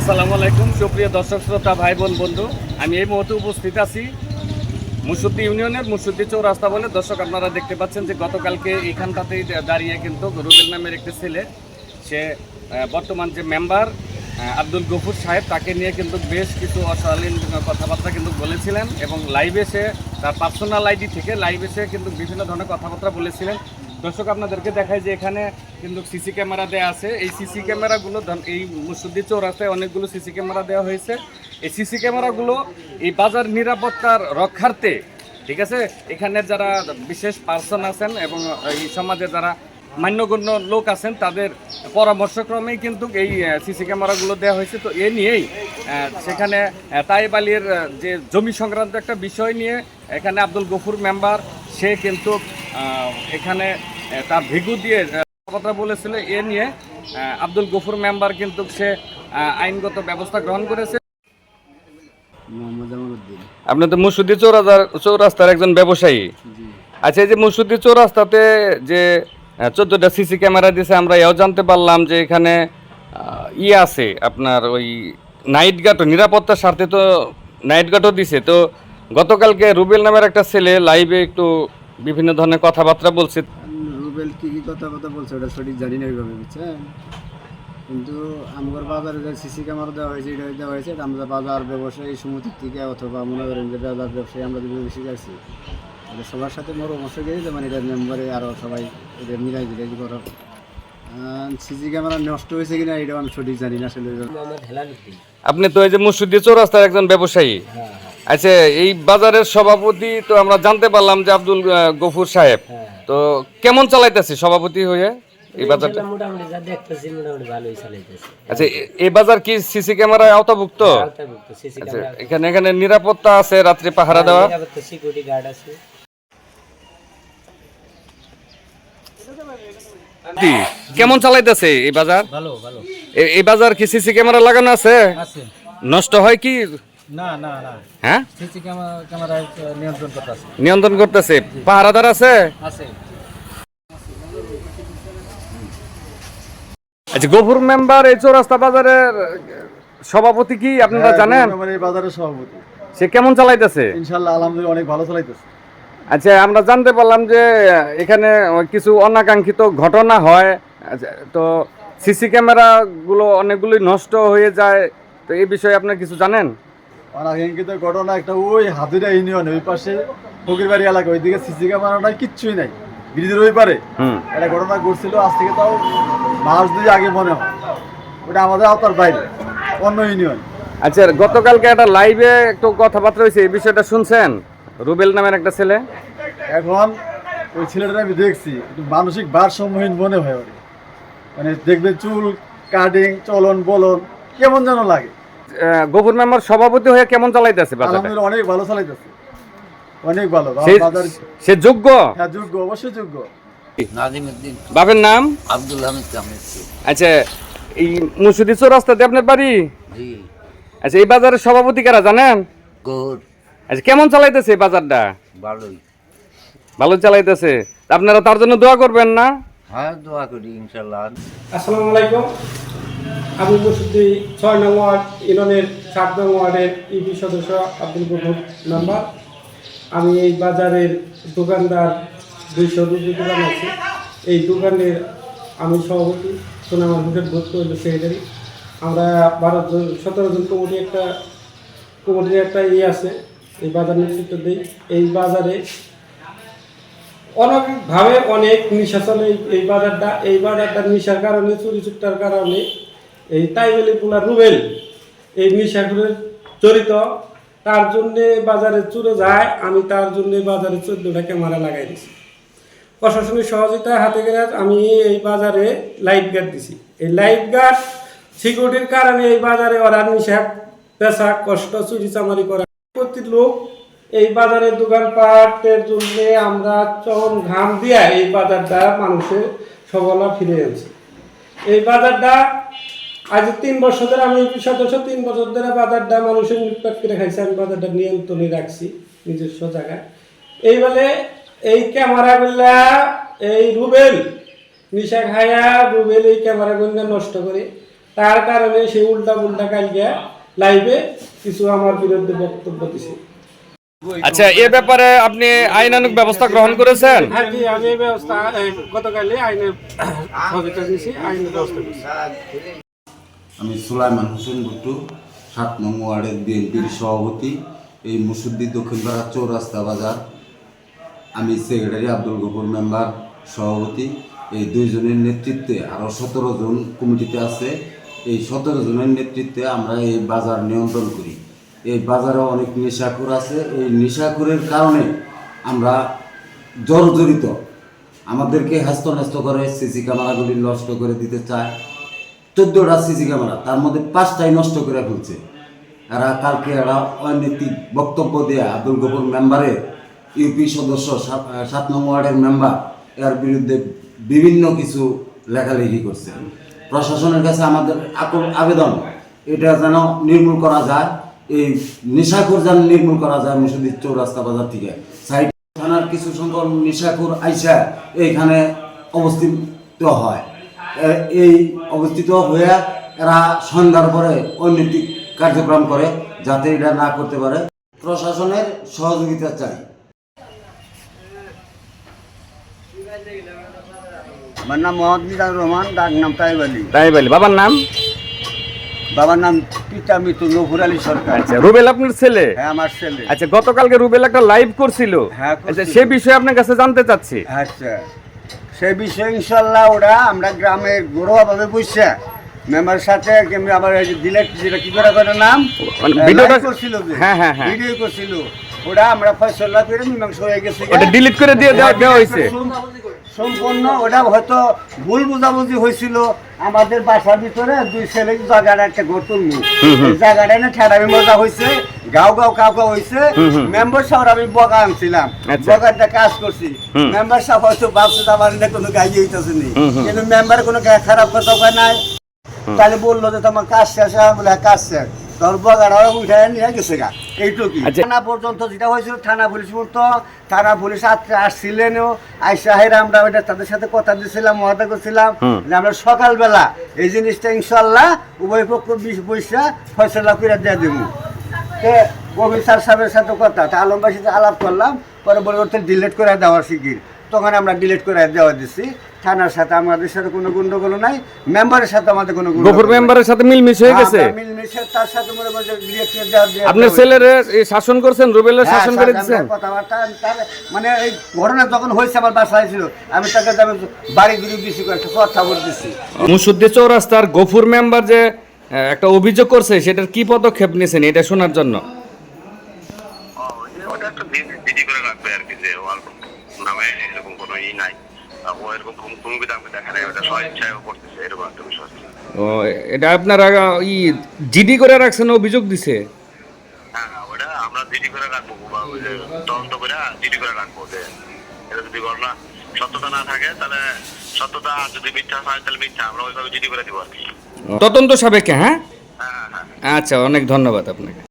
আসসালামু আলাইকুম, সুপ্রিয় দর্শক, শ্রোতা ভাই বোন বন্ধু। আমি এই মুহূর্তে উপস্থিত আছি মুসুদ্দি ইউনিয়নের মুসুদ্দি চৌরাস্তা বলে। দর্শক, আপনারা দেখতে পাচ্ছেন যে গতকালকে এখানটাতেই দাঁড়িয়ে কিন্তু রুবেল নামের একটি ছেলে, সে বর্তমান যে মেম্বার আব্দুল গফুর সাহেব, তাকে নিয়ে কিন্তু বেশ কিছু অশালীন কথাবার্তা কিন্তু বলেছিলেন এবং লাইভে সে তার পার্সোনাল আইডি থেকে লাইভে সে কিন্তু বিভিন্ন ধরনের কথাবার্তা বলেছিলেন। দর্শক, আপনাদেরকে দেখায় যে এখানে কিন্তু সিসি ক্যামেরা দেওয়া আছে। এই সিসি ক্যামেরাগুলো এই মুসুদ্দি চৌরাস্তায় অনেকগুলো সিসি ক্যামেরা দেওয়া হয়েছে। এই সিসি ক্যামেরাগুলো এই বাজার নিরাপত্তার রক্ষার্থে, ঠিক আছে? এখানে যারা বিশেষ পার্সন আছেন এবং এই সমাজে যারা মান্যগণ্য লোক আছেন, তাদের পরামর্শক্রমেই কিন্তু এই সিসি ক্যামেরাগুলো দেওয়া হয়েছে। তো এ নিয়েই সেখানে তাইব আলীর যে জমি সংক্রান্ত একটা বিষয় নিয়ে এখানে আব্দুল গফুর মেম্বার, সে কিন্তু এখানে তার ভিগু দিয়ে কথা বলেছিল এ নিয়ে আব্দুল গফুর মেম্বার কিন্তু সে আইনগত ব্যবস্থা গ্রহণ করেছে। মোহাম্মদ আপনি তো মুসুদ্দি চৌরাস্তার চৌরাস্তার একজন ব্যবসায়ী। আচ্ছা এই যে মুসুদ্দি চৌরাস্তাতে যে চোদ্দোটা সিসি ক্যামেরা দিয়েছে আমরা এও জানতে পারলাম যে এখানে ইয়ে আছে আপনার ওই নাইট গার্ডও নিরাপত্তার স্বার্থে তো নাইট গার্ডও দিছে। তো গতকালকে রুবেল নামের একটা ছেলে লাইভে একটু বিভিন্ন ধরনের কথাবার্তা বলছে। রুবেল কি কি কথা কথা বলছে ওটা সঠিক জানি না ওইভাবে বুঝছেন কিন্তু আমার বাজারে যে সিসি ক্যামেরা দেওয়া হয়েছে এটা দেওয়া হয়েছে এটা আমরা বাজার ব্যবসায়ী সমিতির থেকে অথবা মনে করেন যে বাজার ব্যবসায়ী আমরা যদি বেশি যাচ্ছি এটা সবার সাথে পরামর্শ গেছি যেমন এটা মেম্বারে আরও সবাই এটা মিলাই দিলে করো। সিসি ক্যামেরা নষ্ট হয়েছে কিনা এটা আমি সঠিক জানি না আসলে। আপনি তো এই যে মুসুদ্দি চৌরাস্তার একজন ব্যবসায়ী। আচ্ছা এই বাজারের সভাপতি তো আমরা জানতে পারলাম যে আব্দুল গফুর সাহেব। তো কেমন চালাইতেছে সভাপতি হয়ে? এই বাজারটা? মোটামুটি যা দেখতেছি মোটামুটি ভালোই চালাইতেছে। আচ্ছা এই বাজার কি সিসি ক্যামেরায় আওতাভুক্ত? আওতাভুক্ত সিসি আচ্ছা ক্যামেরা এখানে এখানে নিরাপত্তা আছে রাত্রে পাহারা দেওয়া? নিরাপত্তা সিকিউরিটি গার্ড আছে? কেমন চালাইতেছে এই বাজার? ভালো ভালো। এই বাজার কি সিসি ক্যামেরা লাগানো আছে। নষ্ট হয় কি? হ্যাঁ? সিসি ক্যামেরা ক্যামেরায় নিয়ন্ত্রণ করতেছে। পাহারাদার আছে? আছে। আচ্ছা গফুর মেম্বার এই চৌরাস্তা বাজারের সভাপতি কি আপনারা জানেন? এই বাজারের সভাপতি। সে কেমন চালাইতেছে? ইনশাল্লাহ আলহামদুলিল্লাহ অনেক ভালো চালাইতেছে। আচ্ছা আমরা জানতে পারলাম যে এখানে কিছু অনাকাঙ্ক্ষিত ঘটনা হয়। আচ্ছা, তো সিসি ক্যামেরাগুলো অনেকগুলি নষ্ট হয়ে যায়। তো এই বিষয়ে আপনি কিছু জানেন? অনাকাঙ্ক্ষিত ঘটনা একটা ওই হাতুরা ইউনিয়ন ওই পাশে ফকিরবাড়ি এলাকা ওইদিকে সিসি ক্যামেরাটা কিচ্ছুই নাই। ব্রিজের ওই পারে। একটা ঘটনা ঘটছিল আজ থেকে তাও মাস দুই আগে মনে হয়। ওটা আমাদের আওতার বাইরে অন্য ইউনিয়ন আচ্ছা গতকালকে একটা লাইভে একটু কথাবার্তা হয়েছে এই বিষয়টা শুনছেন? রুবেল নামের একটা ছেলে? এখন ওই ছেলেটা আমি দেখছি একটু মানসিক ভারসাম্যহীন মনে হয় ওর। মানে দেখবে চুল কাটিং চলন বলন কেমন যেন লাগে। গফুর মেম্বার সভাপতি হয়ে কেমন চালাইতেছে বাজারটা অনেক ভালো চালাইতেছে। অনেক ভালো সে- বাজার সে যোগ্য? হ্যাঁ যোগ্য অবশ্যই যোগ্য। বাপের নাম? আব্দুল হামিদ কামিল আচ্ছা এই মুসুদি চৌরাস্তাতে আপনার বাড়ি? জি। আচ্ছা এই বাজারের সভাপতি কারা জানেন? আচ্ছা কেমন চালাইতেছে এই বাজারটা? ভালোই। ভালো চালাইতেছে। আপনারা তার জন্য দোয়া করবেন না? হ্যাঁ দোয়া করি ইনশাল্লাহ। আসসালামু আলাইকুম। আমি মুসুদ্দি ছয় নং ওয়ার্ড ইউনিয়নের সাত নং ওয়ার্ডের ইপি সদস্য আব্দুল গফুর নাম্বার। আমি এই বাজারের দোকানদার দুইশো দুটি দোকান আছে। এই দোকানের আমি সভাপতি সোনামার হোটেল ভর্তি হইল সেক্রেটারি। আমরা বারো জন, সতেরো জন কমিটি একটা, কমিটির একটা ইয়ে আছে, এই বাজার নেতৃত্ব দিই। এই বাজারে অনেকভাবে অনেক নিশা চলে এই বাজারটা। এই বাজারটা নিশার কারণে চুরি চুট্টার কারণে এই তাইবেলি পোলা রুবেল, এই নিশাগুলোর জড়িত তার জন্যে বাজারে চুরে যায়, আমি তার জন্যে বাজারে চোদ্দোটা ক্যামেরা লাগাই দিছি। প্রশাসনিক সহযোগিতা হাতে গেলে আমি এই বাজারে লাইট গার্ড দিছি। এই লাইট গার্ড সিকিউরিটির কারণে এই বাজারে ওরা নিশা পেশা, কষ্ট, চুরি চামারি করা। প্রতি লোক এই বাজারের দোকানপাটের জন্য আমরা চন ঘাম দিয়া এই বাজারটা মানুষের সবলা ফিরে আনছি এই বাজারটা আজ তিন বছর ধরে আমি ইউপি সদস্য তিন বছর ধরে বাজারটা মানুষের লুটপাট করে খাইছি আমি বাজারটা নিয়ন্ত্রণে রাখছি নিজস্ব জায়গায়। এই বলে এই ক্যামেরাগুলা এই রুবেল নিশা খায়া রুবেল এই ক্যামেরাগুলো নষ্ট করে তার কারণে সে উল্টা পুল্টা কালকে লাইভে কিছু আমার বিরুদ্ধে বক্তব্য দিছে। আচ্ছা এ ব্যাপারে আপনি আইনানুক ব্যবস্থা গ্রহণ করেছেন? হ্যাঁ জি আমি এই ব্যবস্থা গতকালই আইনের সহযোগিতা দিয়েছি আইনের ব্যবস্থা আমি সুলাইমান হোসেন ভুট্টু সাত নং ওয়ার্ডের বিএনপির সভাপতি, এই মুসুদ্দি দক্ষিণপাড়া চৌরাস্তা বাজার। আমি সেক্রেটারি আব্দুল গফুর মেম্বার, সভাপতি। এই দুইজনের নেতৃত্বে আরও সতেরো জন কমিটিতে আছে। এই সতেরো জনের নেতৃত্বে আমরা এই বাজার নিয়ন্ত্রণ করি। এই বাজারে অনেক নেশাখোর আছে। এই নেশাখোরের কারণে আমরা জর্জরিত। আমাদেরকে হ্যাস্ত ন্যস্ত করে সিসি ক্যামেরাগুলি নষ্ট করে দিতে চায়। চোদ্দোটা সিসি ক্যামেরা তার মধ্যে পাঁচটাই নষ্ট করে ফেলছে। এরা কালকে এরা অনৈতিক বক্তব্য দেয়া আব্দুল গফুর মেম্বারের ইউপি সদস্য সাত আহ, সাত নং ওয়ার্ডের মেম্বার এর বিরুদ্ধে বিভিন্ন কিছু লেখালেখি করছে। প্রশাসনের কাছে আমাদের আবেদন এটা যেন নির্মূল করা যায়। এই নেশাখোর যেন নির্মূল করা যায় মুসুদ্দির চৌরাস্তা বাজার থেকে। সাইড থানার কিছু সংখ্যক নেশাখোর আইসা এইখানে অবস্থিত হয়। এই অবস্থিত হয়ে এরা সন্ধ্যার পরে অনৈতিক কার্যক্রম করে যাতে এটা না করতে পারে। প্রশাসনের সহযোগিতা চাই। আমার নাম মোহাম্মদ মিজানুর রহমান ডাক নাম তাইব আলী বাবার নাম? বাবার নাম পিতা মৃত্যু নফুর আলী সরকার। আচ্ছা রুবেল আপনার ছেলে? হ্যাঁ আমার ছেলে। আচ্ছা গতকালকে রুবেল একটা লাইভ করছিল। হ্যাঁ, আচ্ছা সে বিষয়ে আপনার কাছে জানতে চাচ্ছি। আচ্ছা সে বিষয়ে ইনশাল্লাহ ওরা আমরা গ্রামে ঘরোয়াভাবে বুঝছে মেম্বার সাথে কেমনি আবার ডিলেট যেটা কি করে করে নাম? মানে ভিডিওটা- করছিল হ্যাঁ, হ্যাঁ, হ্যাঁ। ভিডিও করছিল। ওটা আমরা ফয়সলা করে মীমাংসা হয়ে গেছে। ওটা ডিলিট করে দিয়ে দেওয়া হয়েছে। সম্পূর্ণ ওটা হয়তো ভুল বুঝাবুঝি হয়েছিল। আমাদের বাসার ভিতরে দুই ছেলে জায়গাটা একটা ঘর জায়গাটা না ঠেড়ামি মজা হয়েছে। গাও গাও কাউ কাউ হয়েছে মেম্বার সাহেব আমি বগা আনছিলাম। আচ্ছা। কাজ করছি। মেম্বার সাহেব হয়তো ভাবছে যে আমার কোনো গাইয়ে হইতেছে নি। কিন্তু মেম্বার কোনো খারাপ কথা কয় নাই। তাহলে বলল যে তোমার কাজ শেষ বলে হ্যাঁ, কাজ শেষ। তোর বগার উঠে নিয়ে গেছে গা। এইটুকুই। আচ্ছা। থানা পর্যন্ত যেটা হয়েছিল থানা পুলিশ তো থানা পুলিশ আজকে আসছিলেনও আইসা হেরা আমরা ওইটা তাদের সাথে কথা দিয়েছিলাম মহাদা করছিলাম। যে আমরা সকালবেলা এই জিনিসটা ইনশাল্লাহ উভয় পক্ষ বিশ পয়সা ফয়সলা করে দিয়ে দেবো। তে অফিসার সাহেবের সাথে কথা তা আলমবাসীর সাথে আলাপ করলাম পরে পরবর্তী ডিলেট করে দেওয়ার শিগির তখন আমরা ডিলেট করে দেওয়া দিচ্ছি থানার সাথে আমাদের সাথে কোনো গন্ডগোল নাই মেম্বারের সাথে আমাদের কোনো গফুর। মেম্বারের সাথে মিলমিশ হয়ে গেছে? মিলমিশে তার সাথে মনে মনে দেওয়া দেওয়া- আপনার ছেলের শাসন করছেন রুবেলের হ্যাঁ, শাসন করে স্যার, দিচ্ছেন? কথাবার্তা মানে এই ঘটনা যখন হয়েছে আমার বাসায় ছিল আমি তাকে আমি বাড়ি ঘুরে দিছি একটা কথা বলে দিছি মুসুদ্দি চৌরাস্তার গফুর মেম্বার যে একটা অভিযোগ করছে সেটার কি পদক্ষেপ নিয়েছেন এটা শোনার জন্য? ও এটা আপনারা ই জিডি করে রাখছেন অভিযোগ দিছে? হ্যাঁ হ্যাঁ, আমরা জিডি করে রাখব তদন্ত করে জিডি করে রাখব যে এটা যদি ঘটনা সত্যতা না থাকে তাহলে সত্যতা আর যদি মিথ্যা হয় তাহলে মিথ্যা। আমরা ওইভাবে জিডি করে দিব আর কি। তদন্ত সাবেকে হ্যাঁ হ্যাঁ? হ্যাঁ হ্যাঁ। আচ্ছা অনেক ধন্যবাদ আপনাকে।